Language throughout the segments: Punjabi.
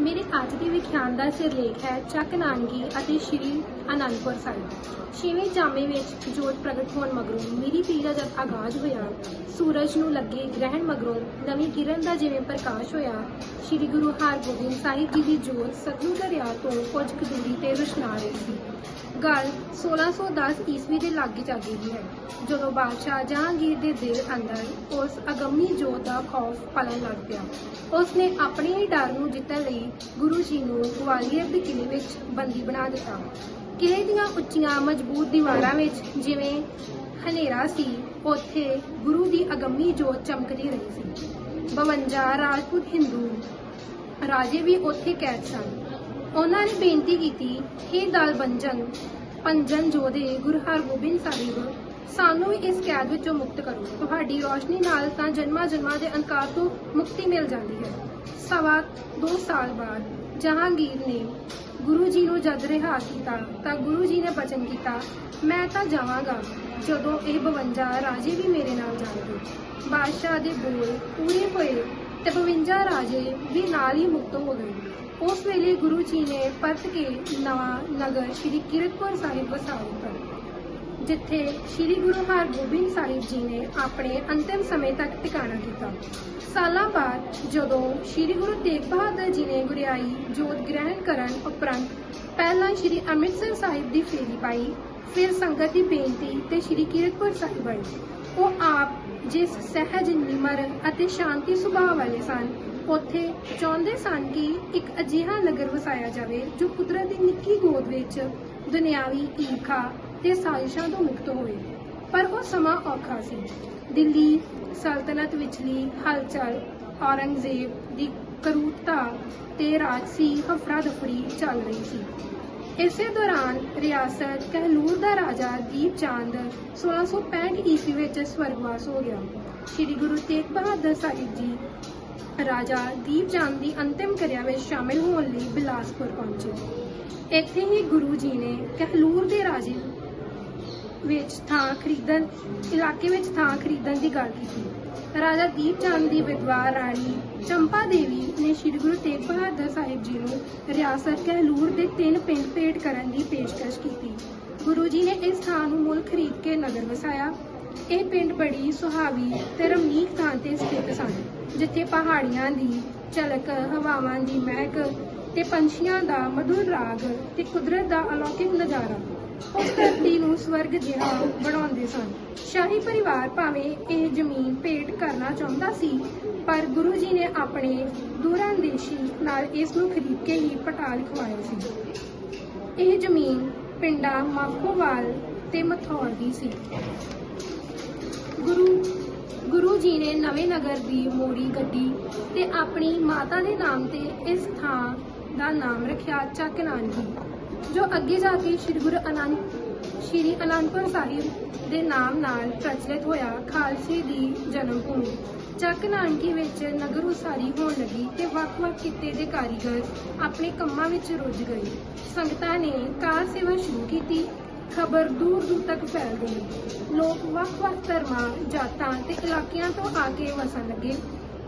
ਮੇਰੇ ਅੱਜ ਦੇ ਵਿਖਿਆਨ ਦਾ ਸਿਰਲੇਖ ਹੈ ਚੱਕ ਨਾਨਕੀ ਅਤੇ ਸ਼੍ਰੀ ਅਨੰਦਪੁਰ ਸਾਹਿਬ। ਛੇਵੇਂ ਜਾਮੇ ਵਿੱਚ ਜੋਤ ਪ੍ਰਗਟ ਹੋਣ ਮਗਰੋਂ ਮੇਰੀ ਪੀਰ ਜਦ ਆਗਾਜ਼ ਹੋਇਆ, ਸੂਰਜ ਨੂੰ ਲੱਗੇ ਗ੍ਰਹਿਣ ਮਗਰੋਂ ਨਵੀਂ ਕਿਰਨ ਦਾ ਜਿਵੇਂ ਪ੍ਰਕਾਸ਼ ਹੋਇਆ, ਸ਼੍ਰੀ ਗੁਰੂ ਹਰਗੋਬਿੰਦ ਸਾਹਿਬ ਜੀ ਦੀ ਜੋਤ ਸਤਲੁਜ ਦਰਿਆ ਤੋਂ ਕੁਝ ਕੁ ਦੂਰੀ ਤੇ ਰੁਸ਼ਨਾ ਰਹੀ ਸੀ। ਗੱਲ 1610 ਈਸਵੀ ਦੇ ਲਾਗੇ ਚਾਗੇ ਦੀ ਹੈ, ਜਦੋਂ ਬਾਦਸ਼ਾਹ ਜਹਾਂਗੀਰ ਦੇ ਦਿਲ ਅੰਦਰ ਉਸ ਅਗੰਮੀ ਜੋਤ ਦਾ ਖੌਫ ਪਲਣ ਲੱਗ ਪਿਆ। ਉਸ ਨੇ ਆਪਣੇ ਹੀ ਡਰ ਨੂੰ ਜਿੱਤਣ ਲਈ ਗੁਰੂ ਜੀ ਨੂੰ ਗਵਾਲੀਅਰ ਦੇ ਕਿਲੇ ਵਿੱਚ ਬੰਦੀ ਬਣਾ ਦਿੱਤਾ। ਕਿਲੇ ਦੀਆਂ ਉੱਚੀਆਂ ਮਜ਼ਬੂਤ ਦੀਵਾਰਾਂ ਵਿੱਚ ਜਿਵੇਂ ਹਨੇਰਾ ਸੀ, ਉੱਥੇ ਗੁਰੂ ਦੀ ਅਗੰਮੀ ਜੋਤ ਚਮਕਦੀ ਰਹੀ ਸੀ। 52 ਰਾਜਪੂਤ ਹਿੰਦੂ ਰਾਜੇ ਵੀ ਉੱਥੇ ਕੈਦ ਸਨ। ਉਹਨਾਂ ਨੇ ਬੇਨਤੀ ਕੀਤੀ हे ਦਲ ਬੰਜਨ ਪੰਜਨ ਜੋਧੇ ਗੁਰੂ ਹਰਗੋਬਿੰਦ ਸਾਹਿਬ, ਸਾਨੂੰ ਵੀ ਇਸ ਕੈਦ ਵਿੱਚੋਂ ਮੁਕਤ ਕਰੋ। ਤੁਹਾਡੀ ਰੋਸ਼ਨੀ ਨਾਲ ਤਾਂ ਜਨਮਾਂ ਜਨਮਾਂ ਦੇ ਅੰਕਾਰ ਤੋਂ ਮੁਕਤੀ ਮਿਲ ਜਾਂਦੀ ਹੈ। ਸਵਾ ਦੋ ਸਾਲ ਬਾਅਦ ਜਹਾਂਗੀਰ ਨੇ ਗੁਰੂ ਜੀ ਨੂੰ ਜਦ ਰਿਹਾ ਕੀਤਾ, ਤਾਂ ਗੁਰੂ ਜੀ ਨੇ ਬਚਨ ਕੀਤਾ, ਮੈਂ ਤਾਂ ਜਾਵਾਂਗਾ ਜਦੋਂ ਇਹ 52 ਰਾਜੇ ਵੀ ਮੇਰੇ ਨਾਲ ਜਾਣਗੇ। ਬਾਦਸ਼ਾਹ ਦੇ ਬੋਲ ਪੂਰੇ ਹੋਏ ਤੇ 52 ਰਾਜੇ ਵੀ ਨਾਲ ਹੀ ਮੁਕਤ ਹੋ ਗਏ। ਉਸ ਵੇਲੇ ਗੁਰੂ ਜੀ ਨੇ ਪਰਤ ਕੇ ਨਵਾਂ ਨਗਰ ਸ੍ਰੀ ਕੀਰਤਪੁਰ ਸਾਹਿਬ ਵਸਾ ਦਿੱਤਾ ਜਿੱਥੇ ਸ੍ਰੀ ਗੁਰੂ ਹਰਗੋਬਿੰਦ ਸਾਹਿਬ ਜੀ ਨੇ ਆਪਣੇ ਅੰਤਿਮ ਸਮੇਂ ਤੱਕ ਟਿਕਾਣਾ ਕੀਤਾ। ਸਾਲਾਂ ਬਾਅਦ ਜਦੋਂ ਸ੍ਰੀ ਗੁਰੂ ਤੇਗ ਬਹਾਦਰ ਜੀ ਨੇ ਗੁਰਿਆਈ ਜੋਤ ਗ੍ਰਹਿਣ ਕਰਨ ਉਪਰੰਤ ਪਹਿਲਾਂ ਸ੍ਰੀ ਅੰਮ੍ਰਿਤਸਰ ਸਾਹਿਬ ਦੀ ਫੇਰੀ ਪਾਈ, ਫਿਰ ਸੰਗਤ ਦੀ ਬੇਨਤੀ ਤੇ ਸ੍ਰੀ ਕੀਰਤਪੁਰ ਸਾਹਿਬ ਆਏ। ਉਹ ਆਪ ਜਿਸ ਸਹਿਜ ਨਿਮਰ ਅਤੇ ਸ਼ਾਂਤੀ ਸੁਭਾਅ ਵਾਲੇ ਸਨ ਉੱਥੇ ਚਾਹੁੰਦੇ ਸਨ ਕਿ ਇੱਕ ਅਜਿਹਾ ਨਗਰ ਵਸਾਇਆ ਜਾਵੇ ਜੋ ਕੁਦਰਤ ਦੀ ਨਿੱਕੀ ਗੋਦ ਵਿੱਚ ਦੁਨਿਆਵੀ ਈਰਖਾ ਤੇ ਸਾਜ਼ਿਸ਼ਾਂ ਤੋਂ ਮੁਕਤ ਹੋਵੇ। ਪਰ ਉਹ ਸਮਾਂ ਔਖਾ ਸੀ। ਦਿੱਲੀ ਸਲਤਨਤ ਵਿਚਲੀ ਹਲਚਲ, ਔਰੰਗਜ਼ੇਬ ਦੀ ਕਰੂਰਤਾ ਤੇ ਰਾਜਸੀ ਹਫਰਾ ਦਫਰੀ ਚੱਲ ਰਹੀ ਸੀ। ਇਸੇ ਦੌਰਾਨ ਰਿਆਸਤ ਕਹਿਲੂਰ ਦਾ ਰਾਜਾ ਦੀਪ ਚੰਦ 1665 ਈਸਵੀ ਵਿੱਚ ਸਵਰਗਵਾਸ ਹੋ ਗਿਆ। ਸ੍ਰੀ ਗੁਰੂ ਤੇਗ ਬਹਾਦਰ ਸਾਹਿਬ ਜੀ ਰਾਜਾ ਦੀਪ ਚੰਦ ਦੀ ਅੰਤਿਮ ਕਿਰਿਆ ਵਿੱਚ ਸ਼ਾਮਿਲ ਹੋਣ ਲਈ ਬਿਲਾਸਪੁਰ ਪਹੁੰਚੇ। ਇੱਥੇ ਹੀ ਗੁਰੂ ਜੀ ਨੇ ਕਹਿਲੂਰ ਦੇ ਰਾਜੇ ਵਿੱਚ ਥਾਂ ਖਰੀਦਣ, ਇਲਾਕੇ ਵਿੱਚ ਥਾਂ ਖਰੀਦਣ ਦੀ ਗੱਲ ਕੀਤੀ। ਰਾਜਾ ਦੀਪ ਚੰਦ ਦੀ ਵਿਧਵਾ ਰਾਣੀ ਚੰਪਾ ਦੇਵੀ ਨੇ ਸ੍ਰੀ ਗੁਰੂ ਤੇਗ ਬਹਾਦਰ ਸਾਹਿਬ ਜੀ ਨੂੰ ਰਿਆਸਤ ਕਹਿਲੂਰ ਦੇ ਤਿੰਨ ਪਿੰਡ ਭੇਟ ਕਰਨ ਦੀ ਪੇਸ਼ਕਸ਼ ਕੀਤੀ। ਗੁਰੂ ਜੀ ਨੇ ਇਸ ਥਾਂ ਨੂੰ ਮੁੱਲ ਖਰੀਦ ਕੇ ਨਗਰ ਵਸਾਇਆ। ਇਹ ਪਿੰਡ ਬੜੀ ਸੁਹਾਵੀ ਤੇ ਰਮਣੀਕ ਥਾਂ ਤੇ ਸਥਿਤ ਸਨ। ਜਿੱਥੇ ਪਹਾੜੀਆਂ ਦੀ ਝਲਕ, ਹਵਾਵਾਂ ਦੀ ਮਹਿਕ ਤੇ ਪੰਛੀਆਂ ਦਾ ਮਧੁਰ ਰਾਗ ਤੇ ਕੁਦਰਤ ਦਾ ਅਲੌਕਿਕ ਨਜ਼ਾਰਾ ਉਸ ਧਰਤੀ ਨੂੰ ਸਵਰਗ ਜਿਹਾ ਬਣਾਉਂਦੇ ਸਨ। ਸ਼ਾਹੀ ਪਰਿਵਾਰ ਭਾਵੇਂ ਇਹ ਜ਼ਮੀਨ ਭੇਟ ਕਰਨਾ ਚਾਹੁੰਦਾ ਸੀ, ਪਰ ਗੁਰੂ ਜੀ ਨੇ ਆਪਣੇ ਦੂਰਾਂਦੇਸ਼ੀ ਨਾਲ ਇਸ ਨੂੰ ਖਰੀਦ ਕੇ ਹੀ ਪਟਾਲ ਖਵਾਇਆ ਸੀ। ਇਹ ਜ਼ਮੀਨ ਪਿੰਡਾਂ ਮਾਖੋਵਾਲ ਤੇ ਮਥੌਰ ਦੀ ਸੀ। ਗੁਰੂ ਗੁਰੂ ਜੀ ਨੇ ਨਵੇਂ ਨਗਰ ਦੀ ਮੋੜੀ ਗੱਡੀ ਤੇ ਆਪਣੀ ਮਾਤਾ ਦੇ ਨਾਮ ਤੇ ਇਸ ਥਾਂ ਦਾ ਨਾਮ ਰੱਖਿਆ ਚੱਕ ਨਾਨਕੀ, ਜੋ ਅੱਗੇ ਜਾ ਕੇ ਸ੍ਰੀ ਗੁਰੂ ਅਨੰਦ ਸ੍ਰੀ ਅਨੰਦਪੁਰ ਸਾਹਿਬ ਦੇ ਨਾਮ ਨਾਲ ਪ੍ਰਚਲਿਤ ਹੋਇਆ ਖਾਲਸੇ ਦੀ ਜਨਮ ਭੂਮੀ ਚੱਕ ਨਾਨਕੀ ਵਿੱਚ ਨਗਰ ਉਸਾਰੀ ਹੋਣ ਲੱਗੀ ਤੇ ਵੱਖ-ਵੱਖ ਕਿੱਤੇ ਦੇ ਕਾਰੀਗਰ ਆਪਣੇ ਕੰਮਾਂ ਵਿੱਚ ਰੁੱਝ ਗਏ। ਸੰਗਤਾਂ ਨੇ ਕਾਰ ਸੇਵਾ ਸ਼ੁਰੂ ਕੀਤੀ ਖਬਰ ਦੂਰ ਦੂਰ ਤੱਕ ਫੈਲ ਗਈ। ਲੋਕ ਵੱਖ-ਵੱਖ ਧਰਮਾਂ, ਜਾਤਾਂ ਤੇ ਇਲਾਕਿਆਂ ਤੋਂ ਆ ਕੇ ਵਸਣ ਲੱਗੇ।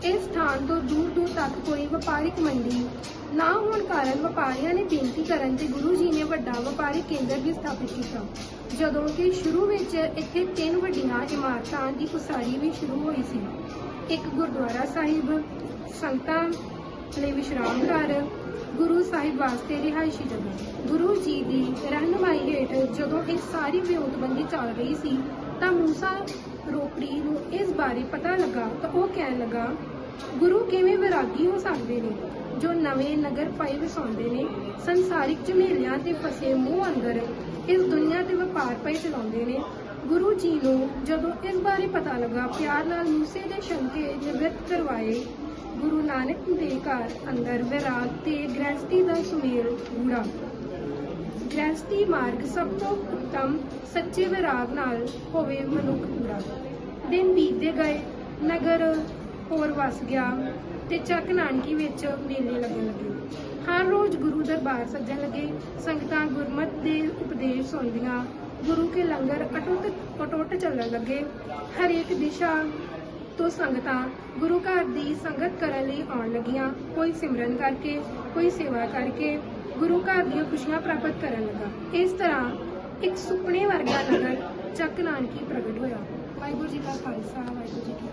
ਇਸ ਸਥਾਨ ਤੋਂ ਦੂਰ ਦੂਰ ਤੱਕ ਕੋਈ ਵਪਾਰਿਕ ਮੰਡੀ ਨਾ ਹੋਣ ਕਾਰਨ ਵਪਾਰੀਆਂ ਨੇ ਬੇਨਤੀ ਕਰਨ ਤੇ ਗੁਰੂ ਜੀ ਨੇ ਵੱਡਾ ਵਪਾਰਿਕ ਕੇਂਦਰ ਵੀ ਸਥਾਪਿਤ ਕੀਤਾ। ਜਦੋਂ ਕਿ ਸ਼ੁਰੂ ਵਿੱਚ ਇੱਥੇ ਤਿੰਨ ਵੱਡੀਆਂ ਇਮਾਰਤਾਂ ਦੀ ਉਸਾਰੀ ਵੀ ਸ਼ੁਰੂ ਹੋਈ ਸੀ। ਇੱਕ ਗੁਰਦੁਆਰਾ ਸਾਹਿਬ, ਸੰਗਤਾਂ ਲਈ ਵਿਸ਼ਰਾਮ ਘਰ ਗੁਰੂ ਸਾਹਿਬ ਵਾਸਤੇ ਰਿਹਾਇਸ਼ੀ ਜਗ੍ਹਾ। ਗੁਰੂ ਜੀ ਦੀ ਰਹਿਨੁਮਾਈ ਹੇਠ ਜਦੋਂ ਇਹ ਸਾਰੀ ਵਿਉਂਤਬੰਦੀ ਚੱਲ ਰਹੀ ਸੀ, ਤਾਂ ਮੂਸਾ ਰੋਪੜੀ ਨੂੰ ਇਸ ਬਾਰੇ ਪਤਾ ਲੱਗਾ ਤਾਂ ਉਹ ਕਹਿਣ ਲੱਗਾ, ਗੁਰੂ ਕਿਵੇਂ ਵਿਰਾਗੀ ਹੋ ਸਕਦੇ ਨੇ? ਜੋ ਨਵੇਂ ਨਗਰ ਪਾਈ ਵਸਾਉਂਦੇ ਨੇ, ਸੰਸਾਰਿਕ ਝਮੇਲਿਆਂ ਤੇ ਫਸੇ ਮੂੰਹ ਅੰਦਰ ਇਸ ਦੁਨੀਆ ਤੇ ਵਪਾਰ ਪਈ ਚਲਾਉਂਦੇ ਨੇ। ਗੁਰੂ ਜੀ ਨੂੰ ਜਦੋਂ ਇਸ ਬਾਰੇ ਪਤਾ ਲੱਗਾ, ਪਿਆਰ ਨਾਲ ਮੂਸੇ ਦੇ ਸ਼ੰਕੇ ਨਿਵਰਤ ਕਰਵਾਏ ਗੁਰੂ ਨਾਨਕ ਦੇ ਘਰ ਅੰਦਰ ਵਿਰਾਗ ਤੇ ਗ੍ਰਹਿਸਤੀ ਦਾ ਸੁਮੇਲ ਗੂੜਾ ਗ੍ਰਹਿਸਤੀ ਮਾਰਗ ਸਭ ਤੋਂ ਉੱਤਮ ਸੱਚੇ ਵਿਰਾਗ ਨਾਲ ਹੋਵੇ ਮਨੁੱਖ ਪੂਰਾ। ਦਿਨ ਬੀਤਦੇ ਗਏ, ਨਗਰ ਹੋਰ ਵਸ ਗਿਆ ਤੇ ਚੱਕ ਨਾਨਕੀ ਵਿੱਚ ਮੇਲੇ ਲੱਗਣ ਲੱਗੇ। ਹਰ ਰੋਜ਼ ਗੁਰੂ ਦਰਬਾਰ ਸੱਜਣ ਲੱਗੇ, ਸੰਗਤਾਂ ਗੁਰਮਤ ਦੇ ਉਪਦੇਸ਼ ਸੁਣਦੀਆਂ, ਗੁਰੂ ਕੇ ਲੰਗਰ ਅਟੁੱਟ ਅਟੁੱਟ ਚੱਲਣ ਲੱਗੇ। ਹਰੇਕ ਦਿਸ਼ਾ ਤੋਂ ਸੰਗਤਾਂ ਗੁਰੂ ਘਰ ਦੀ ਸੰਗਤ ਕਰਨ ਲਈ ਆਉਣ ਲੱਗੀਆਂ। ਕੋਈ ਸਿਮਰਨ ਕਰਕੇ, ਕੋਈ ਸੇਵਾ ਕਰਕੇ ਗੁਰੂ ਘਰ ਦੀਆਂ ਖੁਸ਼ੀਆਂ ਪ੍ਰਾਪਤ ਕਰਨ ਲੱਗਾ। ਇਸ ਤਰ੍ਹਾਂ ਇੱਕ ਸੁਪਨੇ ਵਰਗਾ ਨਗਰ ਚੱਕ ਨਾਨਕੀ ਪ੍ਰਗਟ ਹੋਇਆ। ਵਾਹਿਗੁਰੂ ਜੀ ਕਾ ਖਾਲਸਾ, ਵਾਹਿਗੁਰੂ ਜੀ ਕੀ